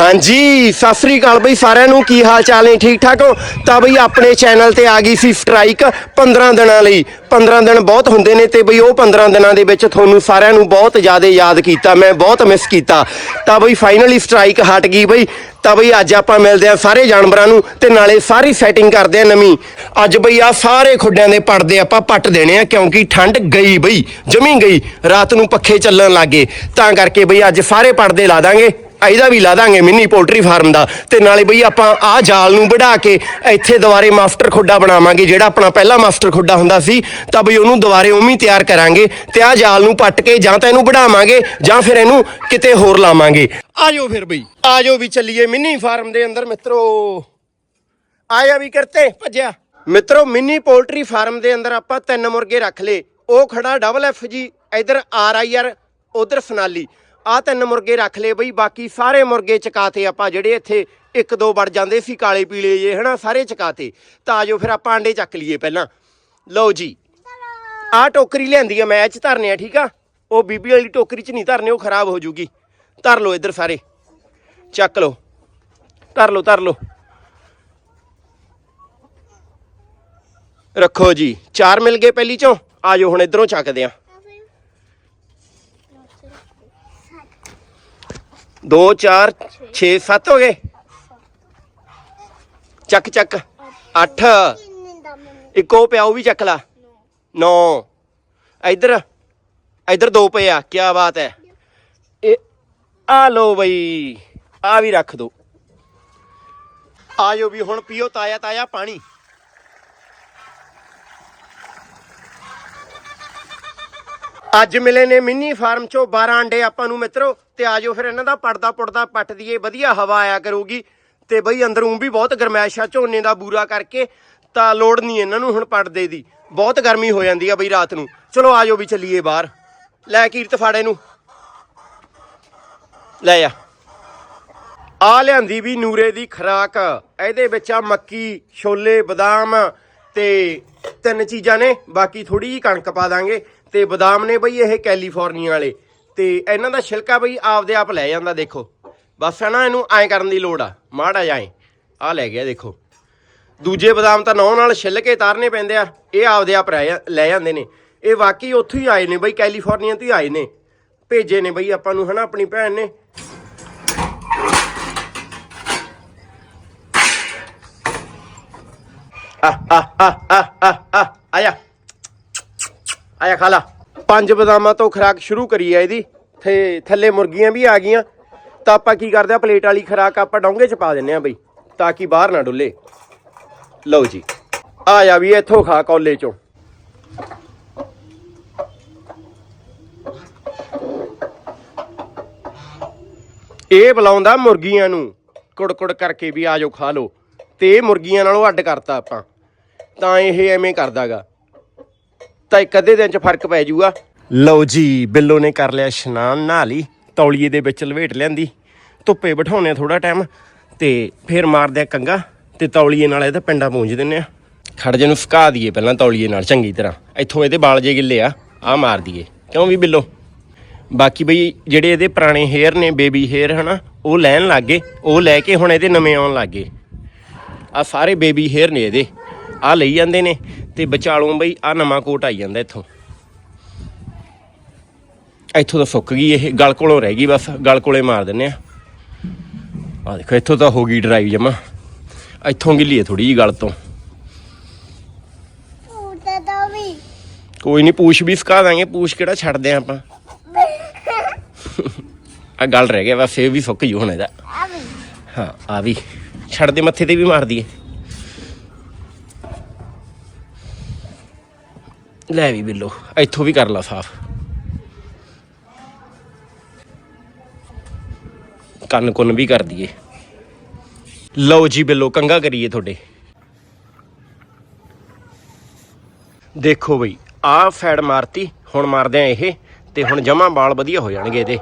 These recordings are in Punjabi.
ਹਾਂਜੀ, ਸਤਿ ਸ੍ਰੀ ਅਕਾਲ ਬਈ, ਸਾਰਿਆਂ ਨੂੰ ਕੀ ਹਾਲ ਚਾਲ ਨੇ? ਠੀਕ ਠਾਕ ਹੋ? ਤਾਂ ਬਈ ਆਪਣੇ ਚੈਨਲ ਤੇ ਆ ਗਈ ਸੀ ਸਟ੍ਰਾਈਕ 15 ਦਿਨਾਂ ਲਈ। 15 ਦਿਨ ਬਹੁਤ ਹੁੰਦੇ ਨੇ ਤੇ ਬਈ ਉਹ 15 ਦਿਨਾਂ ਦੇ ਵਿੱਚ ਤੁਹਾਨੂੰ ਸਾਰਿਆਂ ਨੂੰ ਬਹੁਤ ਜ਼ਿਆਦਾ ਯਾਦ ਕੀਤਾ, ਮੈਂ ਬਹੁਤ ਮਿਸ ਕੀਤਾ। ਤਾਂ ਬਈ ਫਾਈਨਲੀ ਸਟ੍ਰਾਈਕ ਹਟ ਗਈ ਬਈ। ਤਾਂ ਬਈ ਅੱਜ ਆਪਾਂ ਮਿਲਦੇ ਆ ਸਾਰੇ ਜਾਨਵਰਾਂ ਨੂੰ ਤੇ ਨਾਲੇ ਸਾਰੀ ਸੈਟਿੰਗ ਕਰਦੇ ਆ ਨਵੀਂ। ਅੱਜ ਬਈ ਆ ਸਾਰੇ ਖੁੱਡਿਆਂ ਦੇ ਪੜਦੇ ਆਪਾਂ ਪੱਟ ਦੇਣੇ ਆ ਕਿਉਂਕਿ ਠੰਡ ਗਈ ਬਈ, ਜਮੀ ਗਈ। ਰਾਤ ਨੂੰ ਪੱਖੇ ਚੱਲਣ ਲੱਗੇ ਤਾਂ ਕਰਕੇ ਬਈ ਅੱਜ ਸਾਰੇ ਪੜਦੇ ਲਾ ਦਾਂਗੇ। ਇਹਦਾ ਵੀ ਲਾ ਦਾਂਗੇ ਮਿੰਨੀ ਪੋਲਟਰੀ ਫਾਰਮ ਦਾ। ਤੇ ਨਾਲੇ ਬਈ ਆਪਾਂ ਆਹ ਜਾਲ ਨੂੰ ਵਢਾ ਕੇ ਇੱਥੇ ਦੁਬਾਰੇ ਮਾਸਟਰ ਖੁੱਡਾ ਬਣਾਵਾਂਗੇ, ਜਿਹੜਾ ਆਪਣਾ ਪਹਿਲਾ ਮਾਸਟਰ ਖੁੱਡਾ ਹੁੰਦਾ ਸੀ। ਤਾਂ ਬਈ ਉਹਨੂੰ ਦੁਬਾਰੇ ਉਵੇਂ ਤਿਆਰ ਕਰਾਂਗੇ ਤੇ ਆਹ ਜਾਲ ਨੂੰ ਪੱਟ ਕੇ ਜਾਂ ਤਾਂ ਇਹਨੂੰ ਵਢਾਵਾਂਗੇ ਜਾਂ ਫਿਰ ਇਹਨੂੰ ਕਿਤੇ ਹੋਰ ਲਾਵਾਂਗੇ। ਆਜੋ ਫਿਰ ਬਈ ਆਜੋ ਵੀ ਚੱਲੀਏ ਮਿੰਨੀ ਫਾਰਮ ਦੇ ਅੰਦਰ ਮਿੱਤਰੋ। ਆਇਆ ਵੀ ਕਰਤੇ, ਭੱਜਿਆ। ਮਿੱਤਰੋ, ਮਿੰਨੀ ਪੋਲਟਰੀ ਫਾਰਮ ਦੇ ਅੰਦਰ ਆਪਾਂ ਤਿੰਨ ਮੁਰਗੇ ਰੱਖ ਲਏ। ਉਹ ਖੜਾ ਡਬਲ ਐਫ ਜੀ, ਇਧਰ ਆਰ ਆਈ ਆਰ ਉਧਰ ਫਨਾਲੀ ਆ ਤਿੰਨ ਮੁਰਗੇ ਰੱਖ ਲਏ ਬਈ, ਬਾਕੀ ਸਾਰੇ ਮੁਰਗੇ ਚਕਾਤੇ ਆਪਾਂ ਜਿਹੜੇ ਇੱਥੇ ਇੱਕ ਦੋ ਵੜ ਜਾਂਦੇ ਸੀ ਕਾਲੇ ਪੀਲੇ ਜੇ ਹਨਾ, ਸਾਰੇ ਚਕਾਤੇ। ਤਾਂ ਆਜੋ ਫਿਰ ਆਪਾਂ ਆਂਡੇ ਚੱਕ ਲਈਏ ਪਹਿਲਾਂ। ਲਓ ਜੀ, ਆ ਟੋਕਰੀ ਲਿਆਂਦੀ ਆ 'ਚ ਧਰਨੇ ਆ, ਠੀਕ ਆ? ਉਹ ਬੀਬੀ ਵਾਲੀ ਟੋਕਰੀ 'ਚ ਨਹੀਂ ਧਰਨੇ, ਉਹ ਖਰਾਬ ਹੋ ਜੂਗੀ। ਧਰ ਲਓ ਇੱਧਰ ਸਾਰੇ। ਚੱਕ ਲਓ। ਧਰ ਲਓ ਧਰ ਲਓ। ਰੱਖੋ ਜੀ, ਚਾਰ ਮਿਲ ਗਏ ਪਹਿਲੀ ਚੋਂ। ਆਜੋ ਹੁਣ ਇਧਰੋਂ ਚੱਕਦੇ ਆ। 2 4 6 7 ਹੋ ਗਏ? ਚੱਕ ਚੱਕ। 8 ਇੱਕੋ ਪਿਆ, ਉਹ ਵੀ ਚੱਕ ਲਾ। 9 ਇਧਰ ਇਧਰ ਦੋ ਪਏ ਆ ਕੀ ਬਾਤ ਹੈ। ਇਹ, ਆ ਲੋ ਬਈ, ਆ ਵੀ ਰੱਖ ਦੋ। ਆਜੋ ਵੀ, ਹੁਣ ਪੀਓ ਤਾਇਆ ਤਾਇਆ ਪਾਣੀ। ਅੱਜ ਮਿਲੇ ਨੇ ਮਿੰਨੀ ਫਾਰਮ ਚੋਂ 12 ਅੰਡੇ, ਆਪਾਂ ਨੂੰ ਮਿੱਤਰੋ। ਤੇ ਆਜੋ ਫਿਰ ਇਹਨਾਂ ਦਾ ਪੜਦਾ ਪੁੜਦਾ ਪੱਟ ਦਈਏ ਵਧੀਆ ਹਵਾ ਆਇਆ ਕਰੂਗੀ। ਤੇ ਬਈ ਅੰਦਰੋਂ ਵੀ ਬਹੁਤ ਗਰਮੈਸ਼ ਆ, ਝੋਨੇ ਦਾ ਬੂਰਾ ਕਰਕੇ ਤਾਂ ਲੋੜ ਨਹੀਂ ਇਹਨਾਂ ਨੂੰ ਹੁਣ ਪੜਦੇ ਦੀ। ਬਹੁਤ ਗਰਮੀ ਹੋ ਜਾਂਦੀ ਆ ਬਈ ਰਾਤ ਨੂੰ। ਚਲੋ ਆਜੋ ਵੀ ਚੱਲੀਏ ਬਾਹਰ। ਲੈ ਕੀਰਤ ਫਾੜੇ ਨੂੰ ਲੈ ਆ। ਆ ਲਿਆਂਦੀ ਵੀ ਨੂਰੇ ਦੀ ਖਰਾਕ। ਇਹਦੇ ਵਿੱਚ ਆ ਮੱਕੀ, ਛੋਲੇ, ਬਦਾਮ ਤੇ ਤਿੰਨ ਚੀਜ਼ਾਂ ਨੇ। ਬਾਕੀ ਥੋੜੀ ਜੀ ਕਣਕ ਪਾ ਦਾਂਗੇ। ਤੇ ਬਦਾਮ ਨੇ ਬਈ ਇਹ ਕੈਲੀਫੋਰਨੀਆ ਵਾਲੇ। ਤੇ ਇਹਨਾਂ ਦਾ ਛਿਲਕਾ ਬਈ ਆਪਦੇ ਆਪ ਲੈ ਜਾਂਦਾ, ਦੇਖੋ। ਬਸ ਹੈ ਨਾ, ਇਹਨੂੰ ਐਂ ਕਰਨ ਦੀ ਲੋੜ ਆ। ਮਾੜਾ ਜਾਏ ਆ ਲੈ ਗਿਆ, ਦੇਖੋ। ਦੂਜੇ ਬਦਾਮ ਤਾਂ ਨੌ ਨਾਲ ਛਿੱਲ ਕੇ ਤਾਰਨੇ ਪੈਂਦੇ ਆ। ਇਹ ਆਪਦੇ ਆਪ ਰਹਿ ਲੈ ਜਾਂਦੇ ਨੇ। ਇਹ ਵਾਕਈ ਉੱਥੋਂ ਹੀ ਆਏ ਨੇ ਬਈ, ਕੈਲੀਫੋਰਨੀਆ ਤੋਂ ਹੀ ਆਏ ਨੇ। ਭੇਜੇ ਨੇ ਬਈ ਆਪਾਂ ਨੂੰ ਹਨਾ ਆਪਣੀ ਭੈਣ ਨੇ। ਆ ਆ ਆ ਆ ਆ ਆ ਆਇਆ। ਆਇਆ ਖਾਲਾ ਪੰਜ ਬਦਾਮਾਂ ਤੋਂ ਖਰਾਕ ਸ਼ੁਰੂ ਕਰੀ ਆ ਇਹਦੀ। ਤੇ ਥੱਲੇ ਮੁਰਗੀਆਂ ਵੀ ਆ ਗਈਆਂ। ਤਾਂ ਆਪਾਂ ਕੀ ਕਰਦੇ ਆ, ਪਲੇਟ ਵਾਲੀ ਖਰਾਕ ਆਪਾਂ ਡੋਂਗੇ ਚ ਪਾ ਦਿੰਨੇ ਆ ਬਈ, ਤਾਂ ਕਿ ਬਾਹਰ ਨਾ ਡੁੱਲੇ। ਲਓ ਜੀ, ਆ ਜਾ ਵੀ ਇੱਥੋਂ ਖਾ ਕੌਲੇ ਚੋਂ। ਇਹ ਬੁਲਾਉਂਦਾ ਮੁਰਗੀਆਂ ਨੂੰ। ਕੁੜ-ਕੁੜ ਕਰਕੇ ਵੀ ਆਜੋ ਖਾ ਲਓ। ਤੇ ਇਹ ਮੁਰਗੀਆਂ ਨਾਲੋਂ ਅੱਡ ਕਰਤਾ ਆਪਾਂ। ਤਾਂ ਇਹ ਐਵੇਂ ਕਰਦਾਗਾ। ਤਾਂ ਇੱਕ ਅੱਧੇ ਦਿਨ ਚ ਫ਼ਰਕ ਪੈ ਜਾਊਗਾ। ਲਓ ਜੀ, ਬਿੱਲੋ ਨੇ ਕਰ ਲਿਆ ਇਸ਼ਨਾਨ, ਨਹਾ ਲਈ, ਤੌਲੀਏ ਦੇ ਵਿੱਚ ਲਵੇਟ ਲੈਂਦੀ ਧੁੱਪੇ ਬਿਠਾਉਨੇ ਥੋੜਾ ਟਾਈਮ ਤੇ ਫਿਰ ਮਾਰਦੇ ਆ ਕੰਗਾ ਤੇ ਤੌਲੀਏ ਨਾਲ ਇਹਦਾ ਪਿੰਡਾ ਪੂੰਝ ਦਿੰਨੇ ਆ ਖੜ ਜੇ ਨੂੰ ਸੁਕਾ ਦਈਏ ਪਹਿਲਾਂ ਤੌਲੀਏ ਨਾਲ ਚੰਗੀ ਤਰ੍ਹਾਂ। ਇੱਥੋਂ ਇਹਦੇ ਵਾਲ ਜੇ ਗਿੱਲੇ ਆ ਆ ਮਾਰ ਦਈਏ। ਕਿਉਂ ਵੀ ਬਿੱਲੋ? ਬਾਕੀ ਬਈ ਜਿਹੜੇ ਇਹਦੇ ਪੁਰਾਣੇ ਹੇਅਰ ਨੇ ਬੇਬੀ ਹੇਅਰ ਹਨਾ, ਉਹ ਲੈਣ ਲੱਗੇ, ਉਹ ਲੈ ਕੇ ਹੁਣ ਇਹਦੇ ਨਵੇਂ ਆਉਣ ਲੱਗੇ। ਆ ਸਾਰੇ ਬੇਬੀ ਹੇਅਰ ਨੇ ਇਹਦੇ। ਆ ਲਈ ਜਾਂਦੇ ਨੇ। ਤੇ ਵਿਚਾਲੋਂ ਬਈ ਆ ਨਵਾਂ ਕੋਟ ਆਈ ਜਾਂਦਾ ਇੱਥੋਂ। ਇੱਥੋਂ ਤਾਂ ਸੁੱਕ ਗਈ ਇਹ ਗਲ ਕੋਲੋਂ ਰਹਿ ਗਈ ਬਸ ਗਲ ਕੋਲੇ ਮਾਰ ਦਿੰਨੇ ਆ। ਆ ਦੇਖੋ ਇੱਥੋਂ ਤਾਂ ਹੋ ਗਈ ਡਰਾਈ ਜਮਾ। ਇੱਥੋਂ ਗਿੱਲੀ ਹੈ ਥੋੜੀ ਜੀ ਗਲ ਤੋਂ। ਕੋਈ ਨਹੀਂ ਪੂਛ ਵੀ ਸੁਕਾ ਦਾਂਗੇ ਪੂਛ ਕਿਹੜਾ ਛੱਡਦੇ ਆ ਆਪਾਂ। ਆ ਗਲ ਰਹਿ ਗਿਆ ਬਸ ਇਹ ਵੀ ਸੁੱਕ ਜੂ ਹੁਣ ਇਹਦਾ। ਹਾਂ ਆ ਵੀ। ਛੱਡ ਦੇ ਮੱਥੇ ਤੇ ਵੀ ਮਾਰ ਦਈਏ। ਲੈ ਵੀ ਬਿੱਲੋ, ਇੱਥੋਂ ਵੀ ਕਰ ਲਾ ਸਾਫ਼। ਕੰਨ ਕੁੰਨ ਵੀ ਕਰ ਦਈਏ। ਲਓ ਜੀ ਬਿੱਲੋ ਕੰਗਾ ਕਰੀਏ ਤੁਹਾਡੇ। ਦੇਖੋ ਬਈ, ਆਹ ਫੈੜ ਮਾਰਤੀ, ਹੁਣ ਮਾਰਦੇ ਆ ਇਹ, ਤੇ ਹੁਣ ਜਮਾ ਬਾਲ ਵਧੀਆ ਹੋ ਜਾਣਗੇ ਇਹਦੇ।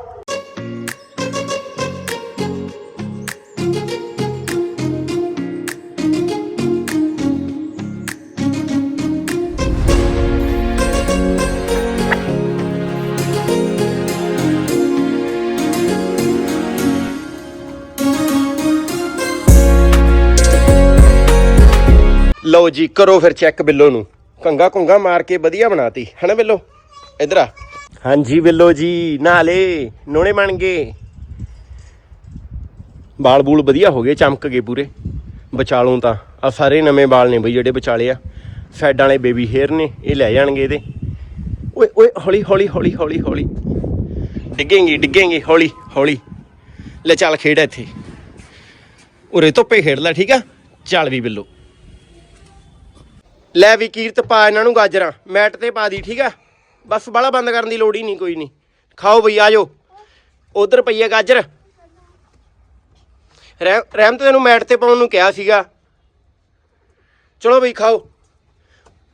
ਲਓ ਜੀ, ਕਰੋ ਫਿਰ ਚੈੱਕ ਬਿੱਲੋ ਨੂੰ। ਕੰਗਾ ਕੁੰਗਾ ਮਾਰ ਕੇ ਵਧੀਆ ਬਣਾਤੀ। ਹਨਾ ਬਿੱਲੋ? ਇਧਰ ਆ। ਹਾਂਜੀ ਬਿੱਲੋ ਜੀ, ਨਾਲੇ ਨੋਣੇ ਬਣ ਗਏ। ਬਾਲ ਬੂਲ ਵਧੀਆ ਹੋ ਗਏ, ਚਮਕ ਗਏ ਪੂਰੇ। ਵਿਚਾਲੋਂ ਤਾਂ ਆ ਸਾਰੇ ਨਵੇਂ ਬਾਲ ਨੇ ਬਈ ਜਿਹੜੇ ਵਿਚਾਲੇ ਆ। ਸਾਈਡਾਂ ਵਾਲੇ ਬੇਬੀ ਹੇਅਰ ਨੇ, ਇਹ ਲੈ ਜਾਣਗੇ ਇਹਦੇ। ਓਏ ਓਏ, ਹੌਲੀ ਹੌਲੀ ਹੌਲੀ ਹੌਲੀ ਹੌਲੀ। ਡਿੱਗੇਂਗੀ ਡਿੱਗੇਂਗੀ, ਹੌਲੀ ਹੌਲੀ। ਲੈ ਚੱਲ ਖੇਡ ਇੱਥੇ। ਉਰੇ ਧੁੱਪੇ ਖੇਡ ਲੈ, ਠੀਕ ਆ? ਚੱਲ ਵੀ ਬਿੱਲੋ। ਲੈ ਵੀ ਕੀਰਤ ਪਾ ਇਹਨਾਂ ਨੂੰ ਗਾਜਰਾਂ, ਮੈਟ ਤੇ ਪਾ ਦੀ, ਠੀਕ ਆ? ਬਸ ਬਾਲਾ ਬੰਦ ਕਰਨ ਦੀ ਲੋੜ ਹੀ ਨਹੀਂ, ਕੋਈ ਨਹੀਂ। ਖਾਓ ਬਈ ਆਜੋ ਉਧਰ ਪਈ ਆ ਗਾਜਰ। ਰਹਿਮ ਰਹਿਮਤ ਤੈਨੂੰ ਮੈਟ ਤੇ ਪਾਉਣ ਨੂੰ ਕਿਹਾ ਸੀਗਾ। ਚਲੋ ਬਈ, ਖਾਓ।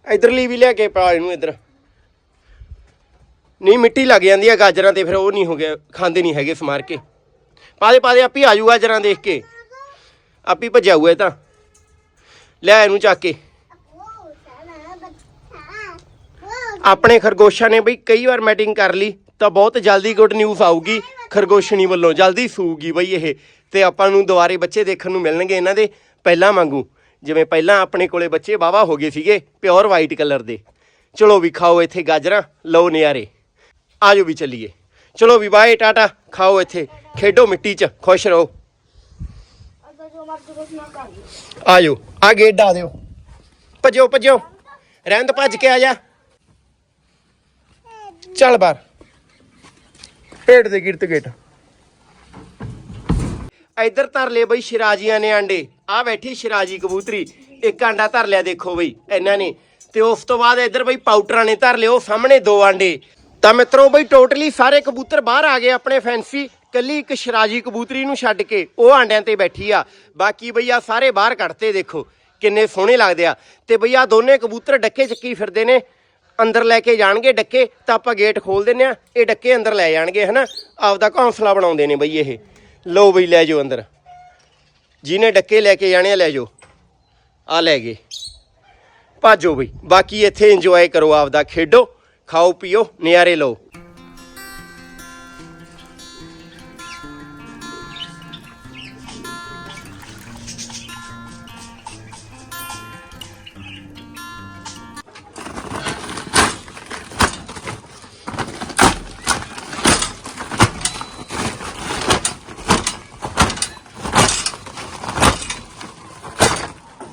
ਇਧਰਲੀ ਵੀ ਲੈ ਕੇ ਪਾ ਇਹਨੂੰ ਇਧਰ। ਨਹੀਂ, ਮਿੱਟੀ ਲੱਗ ਜਾਂਦੀ ਆ ਗਾਜਰਾਂ ਤੇ, ਫਿਰ ਉਹ ਨਹੀਂ ਹੋ ਗਿਆ, ਖਾਂਦੇ ਨਹੀਂ ਹੈਗੇ ਸਮਾਰ ਕੇ ਪਾ ਦੇ ਪਾ ਦੇ ਆਪੀ ਆਜੂ ਗਾਜਰਾਂ ਦੇਖ ਕੇ। ਆਪੀ ਭਜਾਊ ਇਹ ਤਾਂ। ਲੈ ਇਹਨੂੰ ਚੱਕ ਕੇ। ਆਪਣੇ ਖਰਗੋਸ਼ਾਂ ਨੇ ਬਈ ਕਈ ਵਾਰ ਮੈਟਿੰਗ ਕਰ ਲਈ, ਤਾਂ ਬਹੁਤ ਜਲਦੀ ਗੁੱਡ ਨਿਊਜ਼ ਆਊਗੀ, ਖਰਗੋਸ਼ਣੀ ਵੱਲੋਂ ਜਲਦੀ ਸੂਗੀ ਬਈ ਇਹ, ਤੇ ਆਪਾਂ ਨੂੰ ਦੁਬਾਰੇ ਬੱਚੇ ਦੇਖਣ ਨੂੰ ਮਿਲਣਗੇ ਇਹਨਾਂ ਦੇ ਪਹਿਲਾਂ ਵਾਂਗੂ, ਜਿਵੇਂ ਪਹਿਲਾਂ ਆਪਣੇ ਕੋਲੇ ਬੱਚੇ ਵਾਵਾ ਹੋ ਗਏ ਸੀਗੇ ਪਿਓਰ ਵਾਈਟ ਕਲਰ ਦੇ। ਚਲੋ ਵੀ ਖਾਓ ਇੱਥੇ ਗਾਜਰਾਂ, ਲਓ ਨਿਆਰੇ। ਆਜੋ ਵੀ ਚੱਲੀਏ। ਚਲੋ ਵੀ ਬਾਏ, ਟਾਟਾ, ਖਾਓ ਇੱਥੇ, ਖੇਡੋ ਮਿੱਟੀ 'ਚ, ਖੁਸ਼ ਰਹੋ। ਅਗਰ ਜੋ ਆਜੋ, ਆ ਗੇਟ ਡਾ ਦਿਓ। ਭਜੋ ਭਜੋ। ਰਹਿੰਦ ਭੱਜ ਕੇ ਆ ਜਾ। ਚੱਲ ਬਾਹਰ। ਪੇੜ ਦੇ ਗਿਰਤ ਗੇਟ। ਇੱਧਰ ਧਰ ਲਏ ਬਈ ਸ਼ਿਰਾਜੀਆਂ ਨੇ ਆਂਡੇ। ਆ ਬੈਠੀ ਸ਼ਿਰਾਜੀ ਕਬੂਤਰੀ। ਇੱਕ ਆਂਡਾ ਧਰ ਲਿਆ ਦੇਖੋ ਬਈ, ਇਹਨਾਂ ਨੇ। ਤੇ ਉਸ ਤੋਂ ਬਾਅਦ ਇੱਧਰ ਬਈ ਪਾਊਟਰਾਂ ਨੇ ਧਰ ਲਿਓ ਸਾਹਮਣੇ ਦੋ ਆਂਡੇ। ਤਾਂ ਮਿੱਤਰੋ ਬਈ ਟੋਟਲੀ ਸਾਰੇ ਕਬੂਤਰ ਬਾਹਰ ਆ ਗਏ ਆਪਣੇ ਫੈਂਸੀ। ਕੱਲੀ ਇੱਕ ਸ਼ਰਾਜੀ ਕਬੂਤਰੀ ਨੂੰ ਛੱਡ ਕੇ ਉਹ ਆਂਡਿਆਂ ਤੇ ਬੈਠੀ ਆ। ਬਾਕੀ ਬਈ ਆ ਸਾਰੇ ਬਾਹਰ ਕੱਢਤੇ ਦੇਖੋ, ਕਿੰਨੇ ਸੋਹਣੇ ਲੱਗਦੇ ਆ। ਤੇ ਬਈ ਆ ਦੋਨੇ ਕਬੂਤਰ ਡੱਕੇ ਚੱਕੀ ਫਿਰਦੇ ਨੇ। ਅੰਦਰ ਲੈ ਕੇ ਜਾਣਗੇ ਡੱਕੇ, ਤਾਂ ਆਪਾਂ ਗੇਟ ਖੋਲ ਦਿੰਨੇ ਆ ਇਹ ਡੱਕੇ ਅੰਦਰ ਲੈ ਜਾਣਗੇ, ਹਨਾ? ਆਪਦਾ ਘੌਂਸਲਾ ਬਣਾਉਂਦੇ ਨੇ ਬਈ ਇਹ। ਲਓ ਬਈ, ਲੈ ਜਾਓ ਅੰਦਰ। ਜਿਹਨੇ ਡੱਕੇ ਲੈ ਕੇ ਜਾਣੇ ਆ, ਲੈ ਜਾਓ। ਆ ਲੈ ਗਏ। ਭਾਜੋ ਬਈ। ਬਾਕੀ ਇੱਥੇ ਇੰਜੋਏ ਕਰੋ ਆਪਦਾ। ਖੇਡੋ, ਖਾਓ, ਪੀਓ, ਨਿਆਰੇ ਲਓ।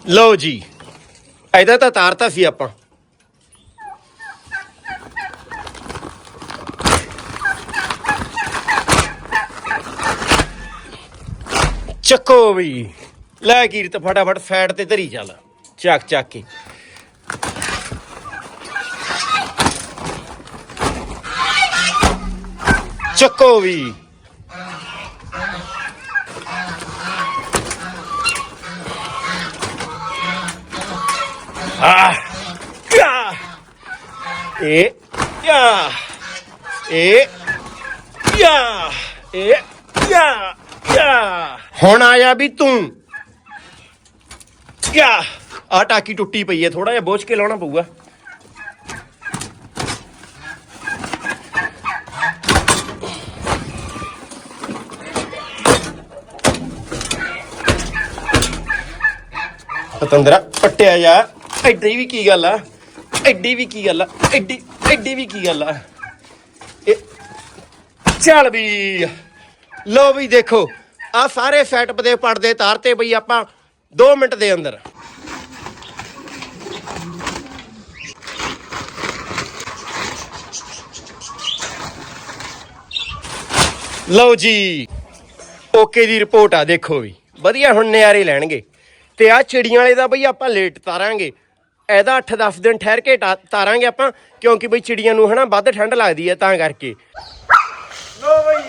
ਲਓ ਜੀ, ਇਹਦਾ ਤਾਂ ਤਾਰਤਾ ਸੀ ਆਪਾਂ। ਚੱਕੋ ਵੀ, ਲੈ ਕੀਰਤ, ਫਟਾਫਟ ਫੈਟ ਤੇ ਧਰੀ ਚੱਲ, ਚੱਕ ਚੱਕ ਕੇ। ਚੱਕੋ ਵੀ। ਏ ਯਾ ਏ ਯਾ ਏ ਯਾ ਯਾ। ਹੁਣ ਆਇਆ ਵੀ ਤੂੰ। ਯਾ ਆ ਟਾਕੀ ਟੁੱਟੀ ਪਈ ਹੈ ਥੋੜਾ ਜਿਹਾ ਬੋਝ ਕੇ ਲਾਉਣਾ ਪਊਗਾ। ਪਤੰਦਰਾ ਪੱਟਿਆ ਜਾ। ਐਡੀ ਵੀ ਕੀ ਗੱਲ ਆ? ਐਡੀ ਵੀ ਕੀ ਗੱਲ ਆ? ਐਡੀ ਐਡੀ ਵੀ ਕੀ ਗੱਲ ਆ? ਇਹ ਚੱਲ ਵੀ। ਲਓ ਵੀ ਦੇਖੋ ਆ ਸਾਰੇ ਸੈਟਅਪ ਦੇ ਪਰਦੇ ਤਾਰਤੇ ਬਈ ਆਪਾਂ 2 ਮਿੰਟ ਦੇ ਅੰਦਰ। ਲਓ ਜੀ, ਓਕੇ ਦੀ ਰਿਪੋਰਟ ਆ, ਦੇਖੋ ਵੀ। ਵਧੀਆ ਹੁਣ ਨਿਆਰੇ ਲੈਣਗੇ। ਤੇ ਆ ਚਿੜੀਆਂ ਵਾਲੇ ਦਾ ਬਈ ਆਪਾਂ ਲੇਟ ਤਾਰਾਂਗੇ। ਇਹਦਾ 8-10 ਦਿਨ ਠਹਿਰ ਕੇ ਤਾਰਾਂਗੇ ਆਪਾਂ, ਕਿਉਂਕਿ ਬਈ ਚਿੜੀਆਂ ਨੂੰ ਹਨਾ ਵੱਧ ਠੰਡ ਲੱਗਦੀ ਹੈ ਤਾਂ ਕਰਕੇ। ਲੋ ਬਈ।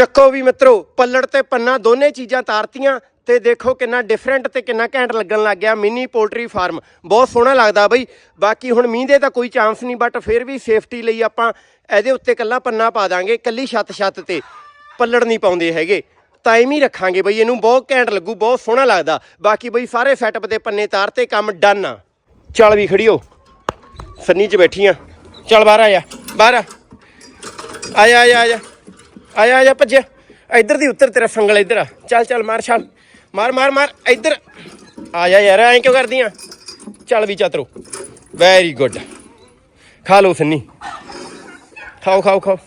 ਚੱਕੋ ਵੀ ਮਿੱਤਰੋ, ਪੱਲੜ ਤੇ ਪੰਨਾ ਦੋਨੇ ਚੀਜ਼ਾਂ ਤਾਰਤੀਆਂ ਤੇ ਦੇਖੋ ਕਿੰਨਾ ਡਿਫਰੈਂਟ ਤੇ ਕਿੰਨਾ ਘੈਂਟ ਲੱਗਣ ਲੱਗ ਗਿਆ ਮਿਨੀ ਪੋਲਟਰੀ ਫਾਰਮ ਬਹੁਤ ਸੋਹਣਾ ਲੱਗਦਾ ਬਈ। ਬਾਕੀ ਹੁਣ ਮੀਂਹ ਦੇ ਤਾਂ ਕੋਈ ਚਾਂਸ ਨਹੀਂ ਬਟ ਫਿਰ ਵੀ ਸੇਫਟੀ ਲਈ ਆਪਾਂ ਇਹਦੇ ਉੱਤੇ ਕੱਲਾ ਪੰਨਾ ਪਾ ਦਾਂਗੇ ਕੱਲੀ ਛੱਤ ਛੱਤ ਤੇ ਪੱਲੜ ਨਹੀਂ ਪਾਉਂਦੇ ਹੈਗੇ। ਤਾਂ ਐਵੇਂ ਹੀ ਰੱਖਾਂਗੇ ਬਈ, ਇਹਨੂੰ ਬਹੁਤ ਘੈਂਟ ਲੱਗੂ, ਬਹੁਤ ਸੋਹਣਾ ਲੱਗਦਾ। ਬਾਕੀ ਬਈ ਸਾਰੇ ਸੈਟਅਪ ਦੇ ਪੰਨੇ ਤਾਰ ਤੇ ਕੰਮ ਡਨ ਆ। ਚੱਲ ਵੀ ਖੜੀਓ ਸੰਨੀ 'ਚ ਬੈਠੀ ਆ। ਚੱਲ ਬਾਹਰ ਆ ਜਾ, ਬਾਹਰ ਆ। ਆ ਜਾ ਆ ਜਾ। ਆਇਆ ਆਇਆ ਆ ਭੱਜਿਆ। ਇੱਧਰ ਦੀ ਉੱਤਰ ਤੇਰਾ ਸੰਗਲ ਇੱਧਰ ਆ। ਚੱਲ ਚੱਲ, ਮਾਰ, ਛਾਲ। ਮਾਰ ਮਾਰ ਮਾਰ। ਇੱਧਰ। ਆ ਜਾ ਯਾਰ, ਐਂ ਕਿਉਂ ਕਰਦੀ ਆ? ਚੱਲ ਵੀ ਚਤਰੋ। ਵੈਰੀ ਗੁੱਡ ਖਾ ਲਓ ਸੰਨੀ। ਖਾਓ ਖਾਓ ਖਾਓ।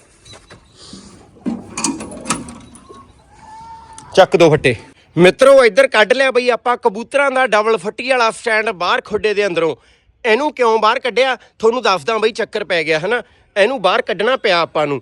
ਚੱਕ ਦੋ ਫੱਟੇ। ਮਿੱਤਰੋ, ਇੱਧਰ ਕੱਢ ਲਿਆ ਬਈ ਆਪਾਂ ਕਬੂਤਰਾਂ ਦਾ ਡਬਲ ਫੱਟੀ ਵਾਲਾ ਸਟੈਂਡ ਬਾਹਰ ਖੁੱਡੇ ਦੇ ਅੰਦਰੋਂ। ਇਹਨੂੰ ਕਿਉਂ ਬਾਹਰ ਕੱਢਿਆ? ਤੁਹਾਨੂੰ ਦੱਸਦਾ ਬਈ ਚੱਕਰ ਪੈ ਗਿਆ, ਹਨਾ? ਇਹਨੂੰ ਬਾਹਰ ਕੱਢਣਾ ਪਿਆ ਆਪਾਂ ਨੂੰ।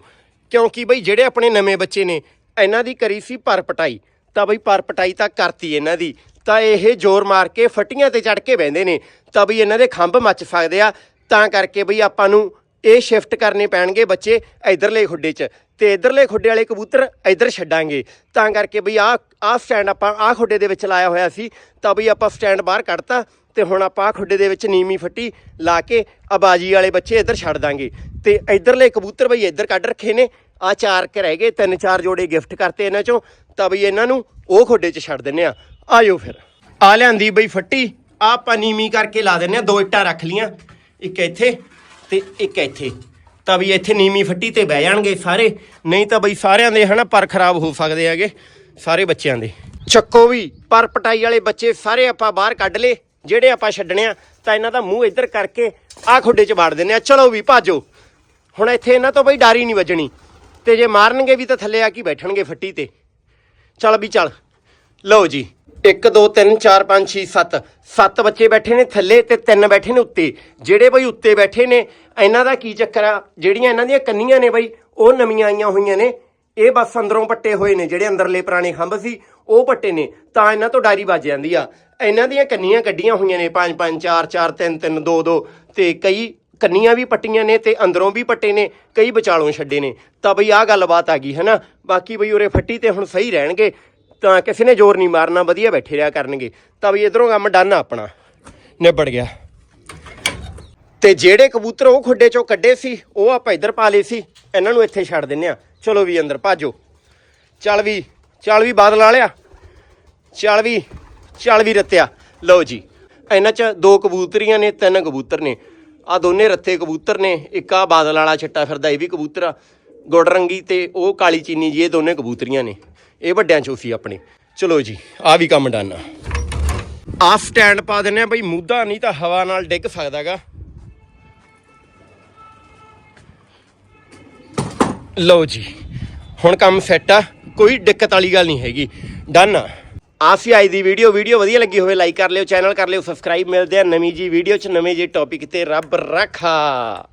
ਕਿਉਂਕਿ ਬਈ ਜਿਹੜੇ ਆਪਣੇ ਨਵੇਂ ਬੱਚੇ ਨੇ, ਇਹਨਾਂ ਦੀ ਕਰੀ ਸੀ ਪਰ ਪਟਾਈ। ਤਾਂ ਬਈ ਪਰ ਪਟਾਈ ਤਾਂ ਕਰਤੀ ਇਹਨਾਂ ਦੀ। ਤਾਂ ਇਹ ਜ਼ੋਰ ਮਾਰ ਕੇ ਫੱਟੀਆਂ ਤੇ ਚੜ ਕੇ ਬਹਿੰਦੇ ਨੇ। ਤਾਂ ਬਈ ਇਹਨਾਂ ਦੇ ਖੰਭ ਮੱਚ ਸਕਦੇ ਆ। ਤਾਂ ਕਰਕੇ ਬਈ ਆਪਾਂ ਨੂੰ ਇਹ ਸ਼ਿਫਟ ਕਰਨੇ ਪੈਣਗੇ ਬੱਚੇ ਇਧਰਲੇ ਖੁੱਡੇ 'ਚ। ਤੇ ਇਧਰਲੇ ਖੁੱਡੇ ਵਾਲੇ ਕਬੂਤਰ ਇਧਰ ਛੱਡਾਂਗੇ। ਤਾਂ ਕਰਕੇ ਬਈ ਆ ਆ ਸਟੈਂਡ ਆਪਾਂ ਆ ਖੁੱਡੇ ਦੇ ਵਿੱਚ ਲਾਇਆ ਹੋਇਆ ਸੀ। ਤਾਂ ਬਈ ਆਪਾਂ ਸਟੈਂਡ ਬਾਹਰ ਕੱਢਤਾ। ਤੇ ਹੁਣ ਆਪਾਂ ਆਹ ਖੁੱਡੇ ਦੇ ਵਿੱਚ ਨੀਮੀ ਫੱਟੀ ਲਾ ਕੇ ਆਬਾਜੀ ਵਾਲੇ ਬੱਚੇ ਇੱਧਰ ਛੱਡ ਦਾਂਗੇ। ਤੇ ਇੱਧਰਲੇ ਕਬੂਤਰ ਬਈ ਇੱਧਰ ਕੱਢ ਰੱਖੇ ਨੇ। ਆ ਚਾਰ ਕੇ ਰਹਿ ਗਏ, ਤਿੰਨ ਚਾਰ ਜੋੜੇ ਗਿਫਟ ਕਰਤੇ ਇਹਨਾਂ ਚੋਂ। ਤਾਂ ਬਈ ਇਹਨਾਂ ਨੂੰ ਉਹ ਖੁੱਡੇ 'ਚ ਛੱਡ ਦਿੰਨੇ ਆ। ਆਇਓ ਫਿਰ। ਆ ਲਿਆਂਦੀ ਬਈ ਫੱਟੀ ਆ ਆਪਾਂ ਨੀਮੀ ਕਰਕੇ ਲਾ ਦਿੰਨੇ ਆ, ਦੋ ਇੱਟਾਂ ਰੱਖ ਲੀਆਂ। ਇੱਕ ਇੱਥੇ ਤੇ ਇੱਕ ਇੱਥੇ। ਤਾਂ ਵੀ ਇੱਥੇ ਨੀਵੀਂ ਫੱਟੀ ਤੇ ਬਹਿ ਜਾਣਗੇ ਸਾਰੇ। ਨਹੀਂ ਤਾਂ ਬਈ ਸਾਰਿਆਂ ਦੇ ਹਨਾ ਪਰ ਖਰਾਬ ਹੋ ਸਕਦੇ ਹੈਗੇ, ਸਾਰੇ ਬੱਚਿਆਂ ਦੇ। ਚੱਕੋ ਵੀ, ਪਰ ਪਟਾਈ ਵਾਲੇ ਬੱਚੇ ਸਾਰੇ ਆਪਾਂ ਬਾਹਰ ਕੱਢ ਲੇ ਜਿਹੜੇ ਆਪਾਂ ਛੱਡਣੇ ਆ, ਤਾਂ ਇਹਨਾਂ ਦਾ ਮੂੰਹ ਇੱਧਰ ਕਰਕੇ ਆਹ ਖੁੱਡੇ 'ਚ ਵਾੜ ਦਿੰਨੇ ਆ। ਚਲੋ ਵੀ, ਭਾਜੋ। ਹੁਣ ਇੱਥੇ ਇਹਨਾਂ ਤੋਂ ਬਈ ਡਾਰੀ ਨਹੀਂ ਵੱਜਣੀ। ਤੇ ਜੇ ਮਾਰਨਗੇ ਵੀ ਤਾਂ ਥੱਲੇ ਆ ਕੇ ਬੈਠਣਗੇ ਫੱਟੀ ਤੇ। ਚੱਲ ਵੀ ਚੱਲ। ਲਓ ਜੀ। 1 2 3 4 5 6 7 7 ਬੱਚੇ ਬੈਠੇ ਨੇ ਥੱਲੇ ਤੇ ਤਿੰਨ ਬੈਠੇ ਨੇ ਉੱਤੇ। ਜਿਹੜੇ ਬਈ ਉੱਤੇ ਬੈਠੇ ਨੇ, ਇਹਨਾਂ ਦਾ ਕੀ ਚੱਕਰ ਆ? ਜਿਹੜੀਆਂ ਇਹਨਾਂ ਦੀਆਂ ਕੰਨੀਆਂ ਨੇ ਬਈ, ਉਹ ਨਵੀਆਂ ਆਈਆਂ ਹੋਈਆਂ ਨੇ। ਇਹ ਬਸ ਅੰਦਰੋਂ ਪੱਟੇ ਹੋਏ ਨੇ, ਜਿਹੜੇ ਅੰਦਰਲੇ ਪੁਰਾਣੇ ਖੰਭ ਸੀ, ਉਹ ਪੱਟੇ ਨੇ। ਤਾਂ ਇਹਨਾਂ ਤੋਂ ਡਾਇਰੀ ਵੱਜ ਜਾਂਦੀ ਆ। ਇਹਨਾਂ ਦੀਆਂ ਕੰਨੀਆਂ ਕੱਢੀਆਂ ਹੋਈਆਂ ਨੇ 5 5 4 4 3 3 2 2 ਤੇ ਕਈ ਕੰਨੀਆਂ ਵੀ ਪੱਟੀਆਂ ਨੇ ਤੇ ਅੰਦਰੋਂ ਵੀ ਪੱਟੇ ਨੇ, ਕਈ ਵਿਚਾਲੋਂ ਛੱਡੇ ਨੇ। ਤਾਂ ਬਈ ਆਹ ਗੱਲਬਾਤ ਆ ਗਈ, ਹੈਨਾ? ਬਾਕੀ ਬਈ ਉਰੇ ਫੱਟੀ ਤੇ ਹੁਣ ਸਹੀ ਰਹਿਣਗੇ, ਤਾਂ ਕਿਸੇ ਨੇ ਜ਼ੋਰ ਨਹੀਂ ਮਾਰਨਾ, ਵਧੀਆ ਬੈਠੇ ਰਿਹਾ ਕਰਨਗੇ। ਤਾਂ ਬਈ ਇਧਰੋਂ ਕੰਮ ਡਨ ਆਪਣਾ। ਨਿਬੜ ਗਿਆ। ਤੇ ਜਿਹੜੇ ਕਬੂਤਰ ਉਹ ਖੁੱਡੇ ਚੋਂ ਕੱਢੇ ਸੀ, ਉਹ ਆਪਾਂ ਇੱਧਰ ਪਾ ਲਏ ਸੀ। ਇਹਨਾਂ ਨੂੰ ਇੱਥੇ ਛੱਡ ਦਿੰਨੇ ਆ। ਚਲੋ ਵੀ ਅੰਦਰ ਭਾਜੋ। ਚੱਲ ਵੀ ਚੱਲ ਵੀ ਬਾਦਲ ਵਾਲਿਆ। ਚੱਲ ਵੀ ਚੱਲ ਵੀ ਰੱਤਿਆ। ਲਓ ਜੀ, ਇਹਨਾਂ 'ਚ ਦੋ ਕਬੂਤਰੀਆਂ ਨੇ, ਤਿੰਨ ਕਬੂਤਰ ਨੇ। ਆ ਦੋਨੇ ਰੱਥੇ ਕਬੂਤਰ ਨੇ, ਇੱਕ ਆ ਬਾਦਲ ਵਾਲਾ ਛੱਟਾ ਫਿਰਦਾ, ਇਹ ਵੀ ਕਬੂਤਰ ਆ। ਗੁੜ ਰੰਗੀ ਤੇ ਉਹ ਕਾਲੀ ਚੀਨੀ ਜੀ, ਇਹ ਦੋਨੇ ਕਬੂਤਰੀਆਂ ਨੇ। ਇਹ ਵੱਡਿਆਂ ਚੋਂ ਸੀ ਆਪਣੇ। ਚਲੋ ਜੀ ਆ ਵੀ ਕੰਮ ਡਨ। ਆ ਸਟੈਂਡ ਪਾ ਦਿੰਨੇ ਆ ਬਈ ਮੁੱਦਾ ਨਹੀਂ ਤਾਂ ਹਵਾ ਨਾਲ ਡਿੱਗ ਸਕਦਾਗਾ। ਲਓ ਜੀ, ਹੁਣ ਕੰਮ ਸੈੱਟ ਆ, ਕੋਈ ਦਿੱਕਤ ਵਾਲੀ ਗੱਲ ਨਹੀਂ ਹੈਗੀ। ਡਨ ਆ। ਆ ਸੀ ਅੱਜ ਦੀ ਵੀਡੀਓ ਵੀਡੀਓ ਵਧੀਆ ਲੱਗੀ ਹੋਵੇ ਲਾਈਕ ਕਰ ਲਿਓ ਚੈਨਲ ਕਰ ਲਿਓ ਸਬਸਕ੍ਰਾਈਬ ਮਿਲਦੇ ਆ ਨਵੀਂ ਜੀ ਵੀਡੀਓ ਚ, ਨਵੇਂ ਜੀ ਟੌਪਿਕ ਤੇ ਰੱਬ ਰੱਖਾ।